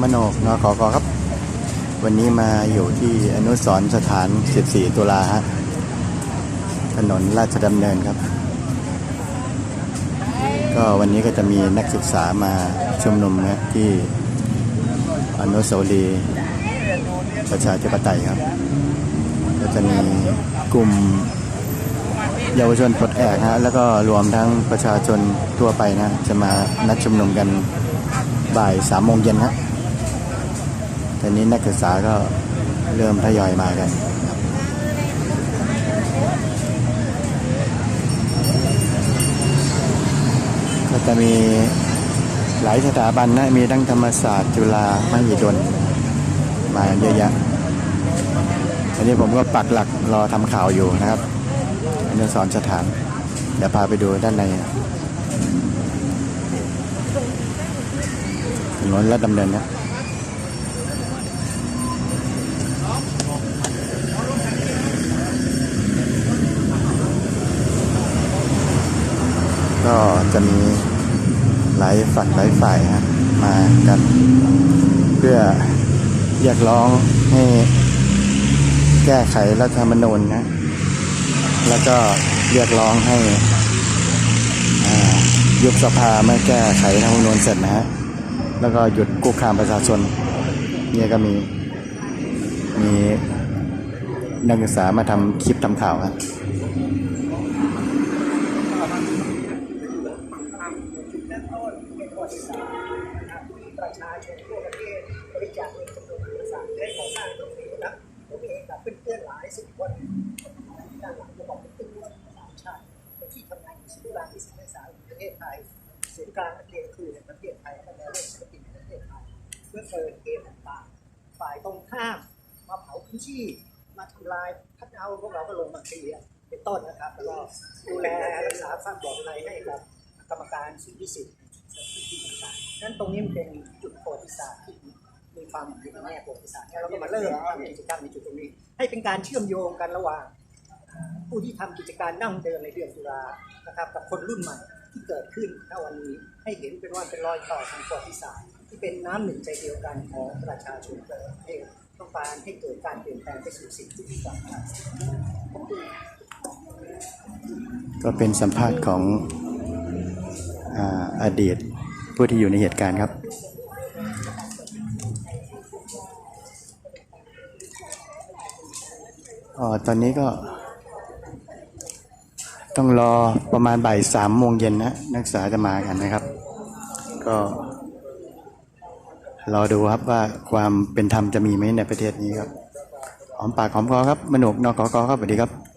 มโนกนขอกครับ วันนี้มาอยู่ที่อนุสรสถาน 14 ตุลาฮะถนนราชดำเนินครับ ก็วันนี้ก็จะมีนักศึกษามาชุมนุมนะที่อนุสาวรีย์ประชาธิปไตยครับ ก็จะมีกลุ่มเยาวชนปลดแอกฮะแล้วก็รวมทั้งประชาชนทั่วไปนะ จะมานัดชุมนุมกันบ่ายสามโมงเย็นฮะ ตอนนี้นักศึกษาก็เริ่มทยอยมากันก็จะมีหลายสถาบันนะ มีทั้งธรรมศาสตร์จุฬามหิดลมาเยอะแยะอันนี้ผมก็ปักหลักรอทำข่าวอยู่นะครับอนุสรสถาน เดี๋ยวพาไปดูด้านในถนนและดำเนินนะ ก็จะมีหลายฝักหลายฝ่ายฮะมากันเพื่อเรียกร้องให้แก้ไขรัฐธรรมนูญนะแล้วก็เรียกร้องให้ยุบสภาไม่แก้ไขรัฐธรรมนูญเสร็จนะฮะแล้วก็หยุดคุกคามประชาชนเนี่ยก็มีมีนักศึกษามาทำคลิปทำข่าวครับ ประชาชนทั่วประเทศบริจาคเงินจำนวนมหาศาลได้ก่อสร้างตรงนี้นะผมเองกับเพื่อนๆหลายสิบคนด้านหลังจะบอกเป็นตึกสามชาติที่ทำงานอยู่ที่ร้านที่สิบสาในประเทศไทยศูนย์กลางประเทศคือในประเทศไทยและแนวร่วมศิลปินในประเทศไทยเพื่อเปิดเกมต่างๆฝ่ายตรงข้ามมาเผาพื้นที่มาทำลายพัดเอาพวกเราก็ลงมาเคลียร์เป็นต้นนะครับแล้วก็ดูแลรักษาความปลอดภัยให้กับกรรมการสิทธิสิทธิ์ นั้นตรงนี้มันเป็นจุดประวัติศาสตร์ที่มีความหมายในแง่ประวัติศาสตร์แล้วเราก็มาเริ่มทำกิจกรรมในจุดตรงนี้ ให้เป็นการเชื่อมโยงกันระหว่างผู้ที่ทำกิจการดั้งเดิมในเดือนตุลานะครับกับคนรุ่นใหม่ที่เกิดขึ้นณวันนี้ให้เห็นเป็นว่าเป็นรอยต่อทางประวัติศาสตร์ที่เป็นน้ำหนึ่งใจเดียวกันของประชาชนเกิดให้ต้องการให้เกิดการเปลี่ยนแปลงไปสู่สิ่งที่ดีกว่าครับขอบคุณก็เป็นสัมภาษณ์ของอดีต ผู้ที่อยู่ในเหตุการณ์ครับอ๋อตอนนี้ก็ ต้องรอประมาณบ่ายสามโมงเย็นนะนักศึกษาจะมากันนะครับ ก็รอดูครับว่าความเป็นธรรมจะมีไหมในประเทศนี้ครับหอมปากหอมคอครับมนุกนอกกอครับสวัสดีครับ